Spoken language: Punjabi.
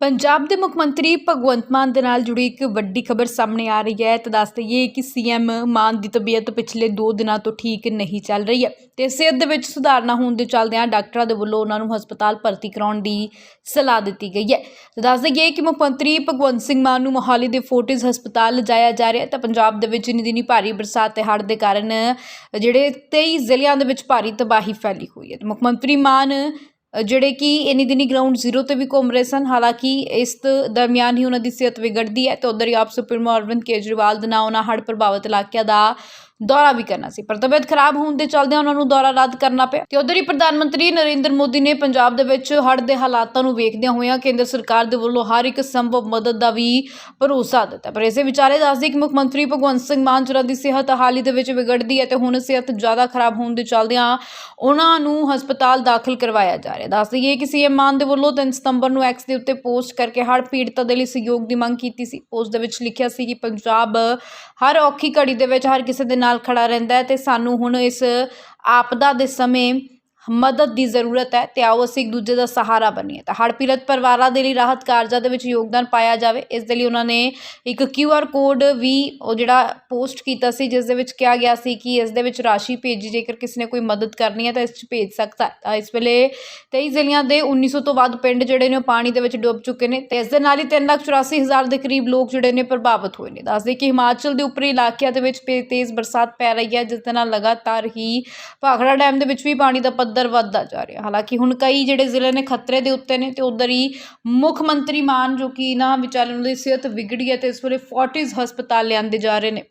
ਪੰਜਾਬ ਦੇ ਮੁੱਖ ਮੰਤਰੀ ਭਗਵੰਤ ਮਾਨ ਦੇ ਨਾਲ ਜੁੜੀ ਇੱਕ ਵੱਡੀ ਖਬਰ ਸਾਹਮਣੇ ਆ ਰਹੀ ਹੈ। ਤਾਂ ਦੱਸ ਦਈਏ ਕਿ ਸੀਐਮ ਮਾਨ ਦੀ ਤਬੀਅਤ ਪਿਛਲੇ 2 ਦਿਨਾਂ ਤੋਂ ਠੀਕ ਨਹੀਂ ਚੱਲ ਰਹੀ ਹੈ ਤੇ ਸਿਹਤ ਦੇ ਵਿੱਚ ਸੁਧਾਰ ਨਾ ਹੋਣ ਦੇ ਚੱਲਦਿਆਂ ਡਾਕਟਰਾਂ ਦੇ ਵੱਲੋਂ ਉਹਨਾਂ ਨੂੰ ਹਸਪਤਾਲ ਭਰਤੀ ਕਰਾਉਣ ਦੀ ਸਲਾਹ ਦਿੱਤੀ ਗਈ ਹੈ। ਤੇ ਦੱਸ ਦਈਏ ਕਿ ਮੁੱਖ ਮੰਤਰੀ ਭਗਵੰਤ ਸਿੰਘ ਮਾਨ ਨੂੰ ਮੋਹਾਲੀ ਦੇ ਫੋਰਟਿਸ ਹਸਪਤਾਲ ਲਿਜਾਇਆ ਜਾ ਰਿਹਾ ਤਾਂ ਪੰਜਾਬ ਦੇ ਵਿੱਚ ਇਨੀ ਦਿਨੀ ਭਾਰੀ ਬਰਸਾਤ ਤੇ ਹੜ੍ਹ ਦੇ ਕਾਰਨ ਜਿਹੜੇ 23 ਜ਼ਿਲ੍ਹਿਆਂ ਦੇ ਵਿੱਚ ਭਾਰੀ ਤਬਾਹੀ ਫੈਲੀ ਹੋਈ ਹੈ। ਤੇ ਮੁੱਖ ਮੰਤਰੀ ਮਾਨ ਜਿਹੜੇ ਕਿ ਇੰਨੀ ਦਿਨੀ ਗਰਾਊਂਡ ਜ਼ੀਰੋ ਤੇ ਵੀ ਘੁੰਮ ਰਹੇ ਸਨ, ਹਾਲਾਂਕਿ ਇਸ ਦਰਮਿਆਨ ਹੀ ਉਹਨਾਂ ਦੀ ਸਿਹਤ ਵਿਗੜਦੀ ਹੈ ਤੇ ਉਧਰ ਹੀ ਆਪ ਸੁਪਰੀਮੋ ਅਰਵਿੰਦ ਕੇਜਰੀਵਾਲ ਦੇ ਨਾਲ ਉਹਨਾਂ ਹੜ੍ਹ ਪ੍ਰਭਾਵਿਤ ਇਲਾਕਿਆਂ ਦਾ ਦੌਰਾ ਵੀ ਕਰਨਾ ਸੀ, ਪਰ ਤਬੀਅਤ ਖਰਾਬ ਹੋਣ ਦੇ ਚੱਲਦਿਆਂ ਉਹਨਾਂ ਨੂੰ ਦੌਰਾ ਰੱਦ ਕਰਨਾ ਪਿਆ। ਤੇ ਉਧਰ ਹੀ ਪ੍ਰਧਾਨ ਮੰਤਰੀ ਨਰਿੰਦਰ ਮੋਦੀ ਨੇ ਪੰਜਾਬ ਦੇ ਵਿੱਚ ਹੜ੍ਹ ਦੇ ਹਾਲਾਤਾਂ ਨੂੰ ਵੇਖਦਿਆਂ ਹੋਇਆਂ ਕੇਂਦਰ ਸਰਕਾਰ ਦੇ ਵੱਲੋਂ ਹਰ ਇੱਕ ਸੰਭਵ ਮਦਦ ਦਾ ਵੀ ਭਰੋਸਾ ਦਿੱਤਾ। ਪਰ ਇਸੇ ਵਿਚਾਲੇ ਦੱਸਦੀ ਕਿ ਮੁੱਖ ਮੰਤਰੀ ਭਗਵੰਤ ਸਿੰਘ ਮਾਨ ਜਿਨ੍ਹਾਂ ਦੀ ਸਿਹਤ ਹਾਲ ਹੀ ਦੇ ਵਿੱਚ ਵਿਗੜਦੀ ਹੈ ਤੇ ਹੁਣ ਸਿਹਤ ਜ਼ਿਆਦਾ ਖਰਾਬ ਹੋਣ ਦੇ ਚਲਦਿਆਂ ਉਹਨਾਂ ਨੂੰ ਹਸਪਤਾਲ ਦਾਖਲ ਕਰਵਾਇਆ ਜਾ ਰਿਹਾ ਦੱਸ ਦਈਏ ਕਿ ਸੀਐਮ ਮਾਨ ਦੇ ਵੱਲੋਂ 3 ਸਤੰਬਰ ਨੂੰ ਐਕਸ ਦੇ ਉੱਤੇ ਪੋਸਟ ਕਰਕੇ ਹੜ੍ਹ ਪੀੜਤਾਂ ਦੇ ਲਈ ਸਹਿਯੋਗ ਦੀ ਮੰਗ ਕੀਤੀ ਸੀ। ਪੋਸਟ ਦੇ ਵਿੱਚ ਲਿਖਿਆ ਸੀ ਕਿ ਪੰਜਾਬ ਹਰ ਔਖੀ ਘੜੀ ਦੇ ਵਿੱਚ ਹਰ ਕਿਸੇ ਦੇ ਨਾਲ ਨਾਲ ਖੜਾ ਰਹਿੰਦਾ ਹੈ ਤੇ ਸਾਨੂੰ ਹੁਣ ਇਸ ਆਪਦਾ ਦੇ ਸਮੇਂ ਮਦਦ ਦੀ ਜ਼ਰੂਰਤ ਹੈ ਤੇ ਆਓ ਅਸੀਂ ਇੱਕ ਦੂਜੇ ਦਾ ਸਹਾਰਾ ਬਣੀਏ। ਤਾਂ ਹੜ੍ਹ ਪੀੜਤ ਪਰਿਵਾਰਾਂ ਦੇ ਲਈ ਰਾਹਤ ਕਾਰਜਾਂ ਦੇ ਵਿੱਚ ਯੋਗਦਾਨ ਪਾਇਆ ਜਾਵੇ। ਇਸ ਦੇ ਲਈ ਉਹਨਾਂ ਨੇ ਇੱਕ ਕਿਊ ਆਰ ਕੋਡ ਵੀ ਉਹ ਜਿਹੜਾ ਪੋਸਟ ਕੀਤਾ ਸੀ, ਜਿਸ ਦੇ ਵਿੱਚ ਕਿਹਾ ਗਿਆ ਸੀ ਕਿ ਇਸ ਦੇ ਵਿੱਚ ਰਾਸ਼ੀ ਭੇਜੀ, ਜੇਕਰ ਕਿਸੇ ਨੇ ਕੋਈ ਮਦਦ ਕਰਨੀ ਹੈ ਤਾਂ ਇਸ 'ਚ ਭੇਜ ਸਕਦਾ ਤਾਂ ਇਸ ਵੇਲੇ 23 ਜ਼ਿਲ੍ਹਿਆਂ ਦੇ 1900 ਤੋਂ ਵੱਧ ਪਿੰਡ ਜਿਹੜੇ ਨੇ ਉਹ ਪਾਣੀ ਦੇ ਵਿੱਚ ਡੁੱਬ ਚੁੱਕੇ ਨੇ ਤੇ ਇਸ ਦੇ ਨਾਲ ਹੀ 384000 ਦੇ ਕਰੀਬ ਲੋਕ ਜਿਹੜੇ ਨੇ ਪ੍ਰਭਾਵਿਤ ਹੋਏ ਨੇ। ਦੱਸਦੇ ਕਿ ਹਿਮਾਚਲ ਦੇ ਉੱਪਰੀ ਇਲਾਕਿਆਂ ਦੇ ਵਿੱਚ ਪੇ- ਤੇਜ਼ ਬਰਸਾਤ ਪੈ ਰਹੀ ਹੈ, ਜਿਸ ਦੇ ਨਾਲ ਲਗਾਤਾਰ ਹੀ ਭਾਖੜਾ ਡੈਮ ਦੇ ਵਿੱਚ ਵੀ ਪਾਣੀ ਦਾ ਪੱਧਰ ਵੱਧਦਾ ਜਾ ਰਿਹਾ। ਹਾਲਾਂਕਿ ਹੁਣ ਕਈ ਜਿਹੜੇ ਜ਼ਿਲ੍ਹੇ ਨੇ ਖਤਰੇ ਦੇ ਉੱਤੇ ਨੇ ਤੇ ਉਧਰ ਹੀ ਮੁੱਖ ਮੰਤਰੀ ਮਾਨ ਜੋ ਕਿ ਨਾ ਵਿਚਾਰੇ ਉਹਨਾਂ ਦੀ ਸਿਹਤ ਵਿਗੜੀ ਹੈ ਤੇ ਇਸ ਵੇਲੇ ਫੋਰਟਿਸ ਹਸਪਤਾਲ ਲਿਆਂਦੇ ਜਾ ਰਹੇ ਨੇ।